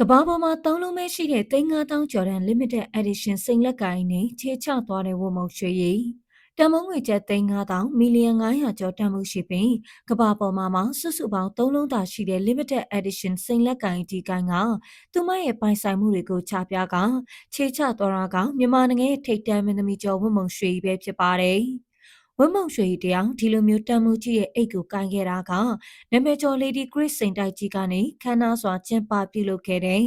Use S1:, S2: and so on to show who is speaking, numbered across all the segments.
S1: ကဘာပေါ်မှာသုံးလုံးပဲရှိတဲ့3900ကျော်တန် limited edition စိန်လက်ကိုင်းနဲ့ခြေချသွားတဲ့ဝတ်မုံရွှေရည်တန်မုံငွေကျပ်3900မီလီယံ900ကျော်တန်မှုရှိပြီးကဘာပေါ်မှာမှစုစုပေါင်း3လုံးသာရှိတဲ့ limited edition စိန်လက်ကိုင်းဒီကိုင်းကသူမရဲ့ပိုင်ဆိုင်မှုတွေကိုချပြကခြေချသွားတာကမြန်မာနိုင်ငံရဲ့ထိပ်တန်းမင်းသမီးကျော်ဝတ်မုံရွှေရည်ပဲဖြစ်ပါတယ်။ ဝတ်မုံရွှေတယောင်ဒီလိုမျိုးတန်မှုကြီးရဲ့အိတ်ကိုကင်ခဲ့တာကနာမည်ကျော် Lady Grace စိန်တိုက်ကြီးကနေခမ်းနားစွာကျင်းပပြုလုပ်ခဲ့တဲ့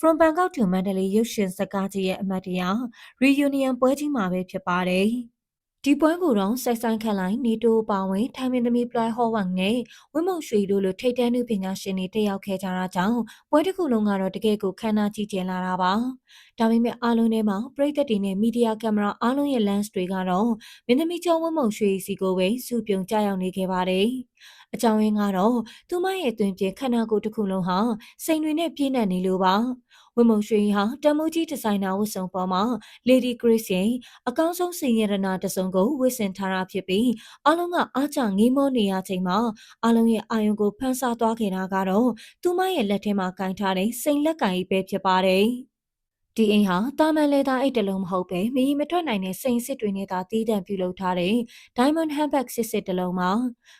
S1: From Bangkok to Mandalay ရုပ်ရှင်စကားကြီးရဲ့အမတ်တရား reunion ပွဲကြီးမှာပဲဖြစ်ပါတယ်။ ဒီပွဲကိုတော့စိုက်ဆိုင်ခန့်လိုက်နေတိုးပါဝင်ထိုင်မင်းသမီးပလိုင်ဟောဝမ်နဲ့ဝင်းမုံရွှေတို့လိုထိတ်တန်းသူပညာရှင်တွေတက်ရောက်ခဲ့ကြတာကြောင့်ပွဲတစ်ခုလုံးကတော့တကယ်ကိုခမ်းနားကြီးကျယ်လာတာပါဒါပေမဲ့အားလုံးထဲမှာပရိသတ်တွေနဲ့မီဒီယာကင်မရာအားလုံးရဲ့ lens တွေကတော့မင်းသမီးကျောင်းဝင်းမုံရွှေစီကိုပဲစုပြုံကြရောက်နေခဲ့ပါတယ်အကြောင်းရင်းကတော့သူမရဲ့အတွင်ပြေခန္ဓာကိုယ်တစ်ခုလုံးဟာစိန်တွေနဲ့ပြည့်နှက်နေလို့ပါ ဝင်းမုံရွှေဟာတမိုးကြီးဒီဇိုင်နာဝတ်စုံပေါ်မှာ Lady Grace ရဲ့အကောင်းဆုံးစင်ရတနာတစုံကိုဝတ်ဆင်ထားတာဖြစ်ပြီးအလုံးကအားချငေးမောနေရချိန်မှာအလုံးရဲ့အာယုံကိုဖန်ဆာသွားခဲ့တာကတော့သူမရဲ့လက်ထဲမှာကင်ထားတဲ့စိန်လက်ကင်ပဲဖြစ်ပါတယ်။ ဒီအိမ်ဟာတာမန်လေသားအိတ်တလုံးမဟုတ်ပဲမီးမထွက်နိုင်တဲ့စိန်စစ်တွေနဲ့သာတည်တံ့ပြုလုပ်ထားတဲ့ Diamond Handbag စစ်စစ်တလုံးမှာ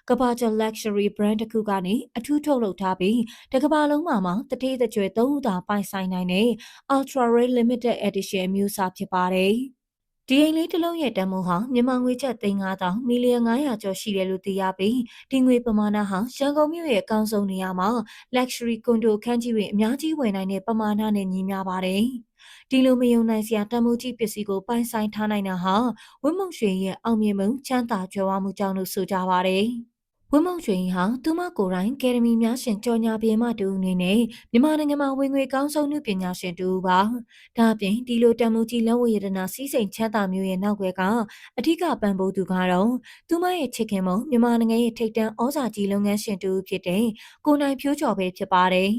S1: ကဘာကျော် luxury brand တစ်ခုကနေအထူးထုတ်လုပ်ထားပြီးတကဘာလုံးမှာမှတတိတကြွယ်သုံးဦးသာပိုင်ဆိုင်နိုင်တဲ့ Ultra Rare Limited Edition မျိုးစားဖြစ်ပါတယ်။ဒီအိမ်လေးတစ်လုံးရဲ့တန်ဖိုးဟာမြန်မာငွေကျပ်3000မီလီယံ900ကျော်ရှိတယ်လို့သိရပြီးဒီငွေပမာဏဟာရန်ကုန်မြို့ရဲ့အကောင်းဆုံးနေရာမှာ luxury condo ခန်းကြီးတွေအများကြီးဝယ်နိုင်တဲ့ပမာဏနဲ့ညီမျှပါတယ်။ ဒီလိုမယုံနိုင်စရာတန်ဖိုးကြီးပစ္စည်းကိုပိုင်ဆိုင်ထားနိုင်တာဟာဝင်းမုံရွှေရဲ့အောင်မြင်မှုချမ်းသာကြွယ်ဝမှုကြောင့်လို့ဆိုကြပါတယ်။ဝင်းမုံရွှေဟာသူမကိုယ်တိုင်ကယ်ဒမီများရှင်ကြော်ညာပြေမတူအနေနဲ့မြန်မာနိုင်ငံမှာဝင်ငွေကောင်းဆုံးနုပညာရှင်တူပါဒါအပြင်ဒီလိုတမှုကြီးလက်ဝရတနာစီးစိမ်ချမ်းသာမျိုးရဲ့နောက်ွယ်ကအထူးကပံ့ပိုးသူကတော့သူမရဲ့ချစ်ခင်မမြန်မာနိုင်ငံရဲ့ထိပ်တန်းဩဇာကြီးလုပ်ငန်းရှင်တူဖြစ်တဲ့ကိုနိုင်ဖြိုးကျော်ပဲဖြစ်ပါတယ်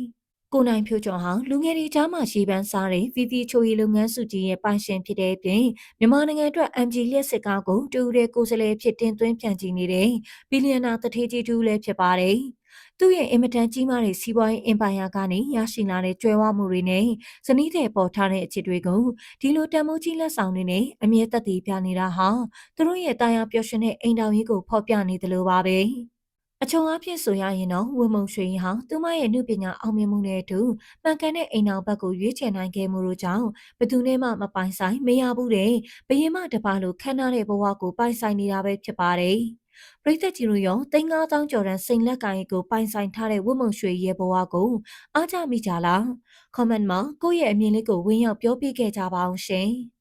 S1: ကိုနိုင်ဖြိုးကျော်ဟာလူငယ်တွေကြားမှာရှေ့ပန်းစားတဲ့ VV ချိုရီလုပ်ငန်းစုကြီးရဲ့ပိုင်ရှင်ဖြစ်တဲ့အပြင်မြန်မာနိုင်ငံအတွက် MG လျှက်စစ်ကားကိုတူတဲ့ကိုယ်စားလှယ်ဖြစ်တင်သွင်းပြန်ကြည့်နေတဲ့ဘီလီယံနာတထေးကြီးတူလည်းဖြစ်ပါတယ်။သူ့ရဲ့အင်မတန်ကြီးမားတဲ့စီးပွားရေးအင်ပါယာကနေရရှိလာတဲ့ကျွဲဝမှုတွေနဲ့ဇနီးတဲ့ပေါ်ထားတဲ့အချစ်တွေကိုဒီလိုတန်မိုးကြီးလက်ဆောင်တွေနဲ့အမြဲတည်ပြနေတာဟာသူတို့ရဲ့တာယာပျော်ရွှင်တဲ့အိမ်တော်ကြီးကိုဖော်ပြနေတယ်လို့ပါပဲ။ အချုံအဖြစ်ဆိုရရင်တော့ဝမုံရွှေဟာသူမရဲ့နှုပညာအောင်မြင်မှုနဲ့အတူမှန်ကန်တဲ့အိမ်အောင်ဘက်ကိုရွေးချယ်နိုင်ခဲ့မှုတို့ကြောင့်ဘသူနဲ့မှမပိုင်ဆိုင်မရဘူးတဲ့ဘယင်မတပါလို့ခမ်းနားတဲ့ဘဝကိုပိုင်ဆိုင်နေတာပဲဖြစ်ပါတယ်။ပရိသတ်ကြီးတို့ရော3000ကျော်တန်းစိန်လက်ကိုင်းကိုပိုင်ဆိုင်ထားတဲ့ဝမုံရွှေရဲ့ဘဝကိုအားကြမိကြလား။ comment မှာကိုယ့်ရဲ့အမြင်လေးကိုဝင်ရောက်ပြောပြခဲ့ကြပါအောင်ရှင်။